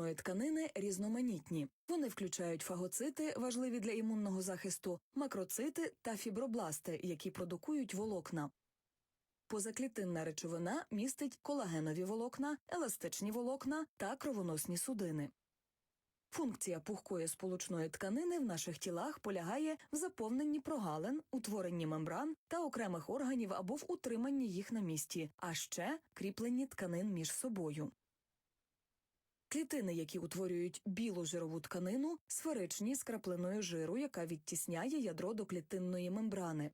тканини різноманітні. Вони включають фагоцити, важливі для імунного захисту, макроцити та фібробласти, які продукують волокна. Позаклітинна речовина містить колагенові волокна, еластичні волокна та кровоносні судини. Функція пухкої сполучної тканини в наших тілах полягає в заповненні прогалин, утворенні мембран та окремих органів або в утриманні їх на місці, а ще кріпленні тканин між собою. Клітини, які утворюють білу жирову тканину, сферичні з краплиною жиру, яка відтісняє ядро до клітинної мембрани.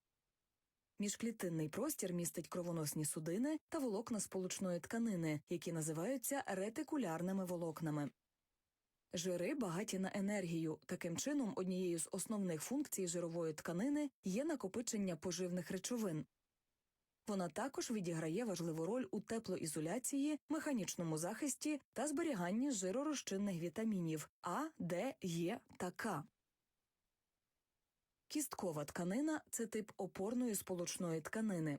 Міжклітинний простір містить кровоносні судини та волокна сполучної тканини, які називаються ретикулярними волокнами. Жири багаті на енергію. Таким чином, однією з основних функцій жирової тканини є накопичення поживних речовин. Вона також відіграє важливу роль у теплоізоляції, механічному захисті та зберіганні жиророзчинних вітамінів А, Д, Е та К. Кісткова тканина це тип опорної сполучної тканини.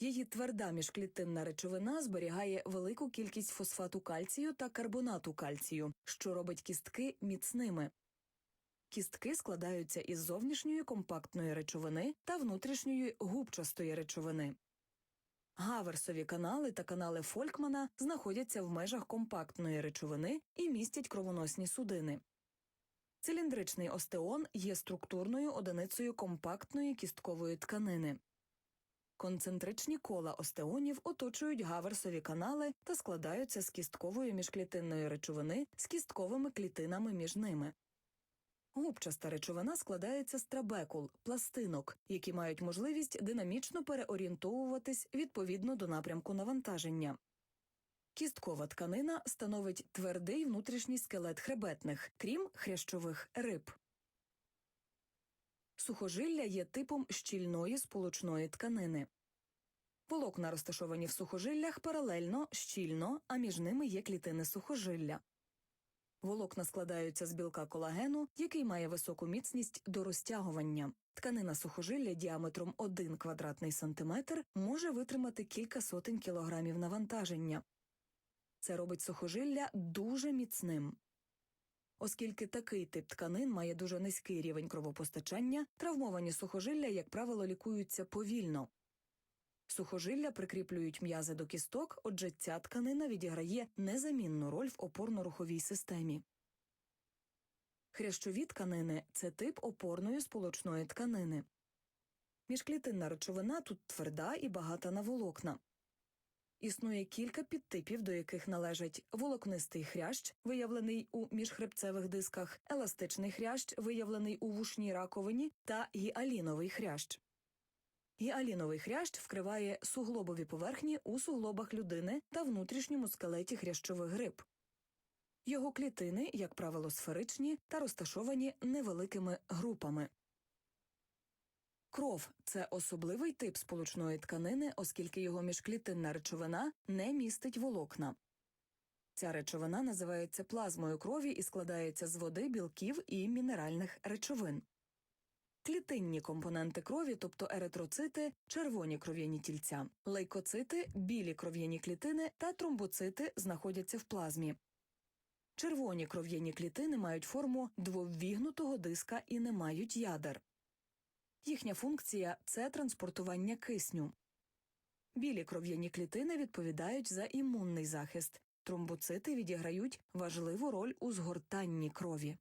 Її тверда міжклітинна речовина зберігає велику кількість фосфату кальцію та карбонату кальцію, що робить кістки міцними. Кістки складаються із зовнішньої компактної речовини та внутрішньої губчастої речовини. Гаверсові канали та канали Фолькмана знаходяться в межах компактної речовини і містять кровоносні судини. Циліндричний остеон є структурною одиницею компактної кісткової тканини. Концентричні кола остеонів оточують гаверсові канали та складаються з кісткової міжклітинної речовини з кістковими клітинами між ними. Губчаста речовина складається з трабекул, пластинок, які мають можливість динамічно переорієнтовуватись відповідно до напрямку навантаження. Кісткова тканина становить твердий внутрішній скелет хребетних, крім хрящових риб. Сухожилля є типом щільної сполучної тканини. Волокна розташовані в сухожиллях паралельно, щільно, а між ними є клітини сухожилля. Волокна складаються з білка колагену, який має високу міцність до розтягування. Тканина сухожилля діаметром 1 квадратний сантиметр може витримати кілька сотень кілограмів навантаження. Це робить сухожилля дуже міцним. Оскільки такий тип тканин має дуже низький рівень кровопостачання, травмовані сухожилля, як правило, лікуються повільно. Сухожилля прикріплюють м'язи до кісток, отже, ця тканина відіграє незамінну роль в опорно-руховій системі. Хрящові тканини це тип опорної сполучної тканини. Міжклітинна речовина тут тверда і багата на волокна. Існує кілька підтипів, до яких належать волокнистий хрящ, виявлений у міжхребцевих дисках, еластичний хрящ, виявлений у вушній раковині, та гіаліновий хрящ. Гіаліновий хрящ вкриває суглобові поверхні у суглобах людини та внутрішньому скелеті хрящових гриб. Його клітини, як правило, сферичні та розташовані невеликими групами. Кров це особливий тип сполучної тканини, оскільки його міжклітинна речовина не містить волокна. Ця речовина називається плазмою крові і складається з води, білків і мінеральних речовин. Клітинні компоненти крові, тобто еритроцити, червоні кров'яні тільця, лейкоцити, білі кров'яні клітини та тромбоцити знаходяться в плазмі. Червоні кров'яні клітини мають форму двоввігнутого диска і не мають ядер. Їхня функція це транспортування кисню. Білі кров'яні клітини відповідають за імунний захист. Тромбоцити відіграють важливу роль у згортанні крові.